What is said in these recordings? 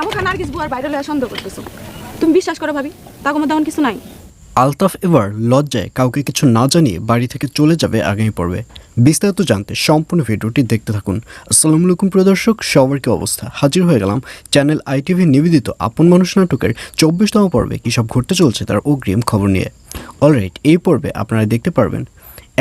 খামোখা নার্গিস বুয়ার বাইরে লয়ে সন্দেহ করতেছো। তুমি বিশ্বাস করো ভাবি, তার মধ্যে এমন কিছু নাই। আলতাফ এবার লজ্জায় কাউকে কিছু না জানিয়ে বাড়ি থেকে চলে যাবে আগামী পর্বে। বিস্তারিত জানতে সম্পূর্ণ ভিডিওটি দেখতে থাকুন। আসসালামু আলাইকুম, প্রিয় সবার কি অবস্থা? হাজির হয়ে গেলাম চ্যানেল আইটিভি নিবেদিত আপন মানুষ নাটকের চব্বিশতম পর্বে কী সব ঘটতে চলছে তার অগ্রিম খবর নিয়ে। অলরাইট এই পর্বে আপনারা দেখতে পারবেন,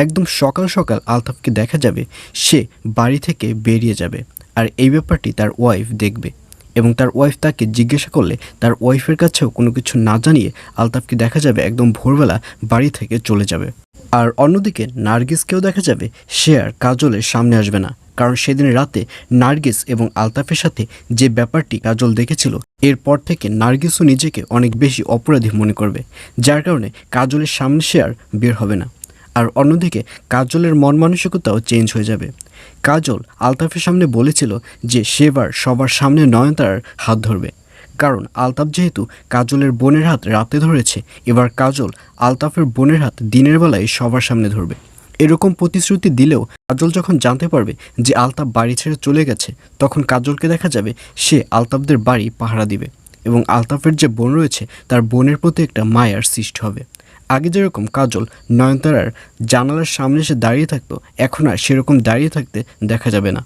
একদম সকাল সকাল আলতাফকে দেখা যাবে, সে বাড়ি থেকে বেরিয়ে যাবে, আর এই ব্যাপারটি তার ওয়াইফ দেখবে। এবং তার ওয়াইফ তাকে জিজ্ঞাসা করলে তার ওয়াইফের কাছেও কোনো কিছু না জানিয়ে আলতাফকে দেখা যাবে একদম ভোরবেলা বাড়ি থেকে চলে যাবে। আর অন্যদিকে নার্গিসকেও দেখা যাবে সে আর কাজলের সামনে আসবে না, কারণ সেদিন রাতে নার্গিস এবং আলতাফের সাথে যে ব্যাপারটি কাজল দেখেছিল, এরপর থেকে নার্গিসও নিজেকে অনেক বেশি অপরাধী মনে করবে, যার কারণে কাজলের সামনে সে আর বের হবে না। আর অন্যদিকে কাজলের মন মানসিকতাও চেঞ্জ হয়ে যাবে। কাজল আলতাফের সামনে বলেছিল যে সেবার সবার সামনে নয়নতারার হাত ধরবে। কারণ আলতাফ যেহেতু কাজলের বোনের হাত রাতে ধরেছে, এবার কাজল আলতাফের বোনের হাত দিনের বেলায় সবার সামনে ধরবে। এরকম প্রতিশ্রুতি দিলেও কাজল যখন জানতে পারবে যে আলতাফ বাড়ি ছেড়ে চলে গেছে, তখন কাজলকে দেখা যাবে সে আলতাফদের বাড়ি পাহারা দিবে এবং আলতাফের যে বোন রয়েছে, তার বোনের প্রতি একটা মায়ার সৃষ্টি হবে। আগে যেরকম কাজল নয়নতারার জানালার সামনে এসে দাঁড়িয়ে থাকতো, এখন আর সেরকম দাঁড়িয়ে থাকতে দেখা যাবে না।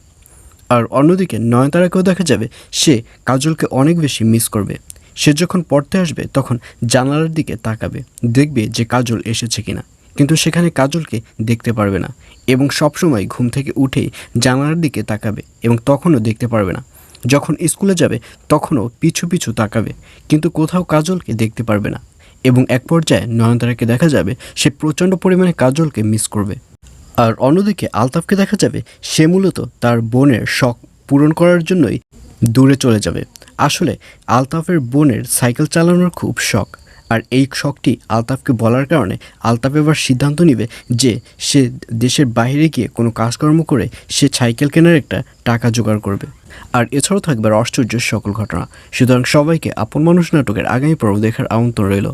আর অন্যদিকে নয়নতারাকেও দেখা যাবে, সে কাজলকে অনেক বেশি মিস করবে। সে যখন পড়তে আসবে, তখন জানালার দিকে তাকাবে, দেখবে যে কাজল এসেছে কিনা। কিন্তু সেখানে কাজলকে দেখতে পারবে না এবং সবসময় ঘুম থেকে উঠেই জানালার দিকে তাকাবে এবং তখনও দেখতে পারবে না। যখন স্কুলে যাবে, তখনও পিছু পিছু তাকাবে, কিন্তু কোথাও কাজলকে দেখতে পারবে না। এবং এক পর্যায়ে নয়নতারাকে দেখা যাবে সে প্রচণ্ড পরিমাণে কাজলকে মিস করবে। আর অন্যদিকে আলতাফকে দেখা যাবে সে মূলত তার বোনের শখ পূরণ করার জন্যই দূরে চলে যাবে। আসলে আলতাফের বোনের সাইকেল চালানোর খুব শখ। আর এই শখটি আলতাফকে বলার কারণে আলতাফ এবার সিদ্ধান্ত নিবে যে সে দেশের বাইরে গিয়ে কোনো কাজকর্ম করে সে সাইকেল কেনার একটা টাকা জোগাড় করবে। আর এছাড়াও থাকবে আশ্চর্য সকল ঘটনা। সুতরাং সবাইকে আপন মানুষ নাটকের আগামী পর্ব দেখার আমন্ত্রণ রইল।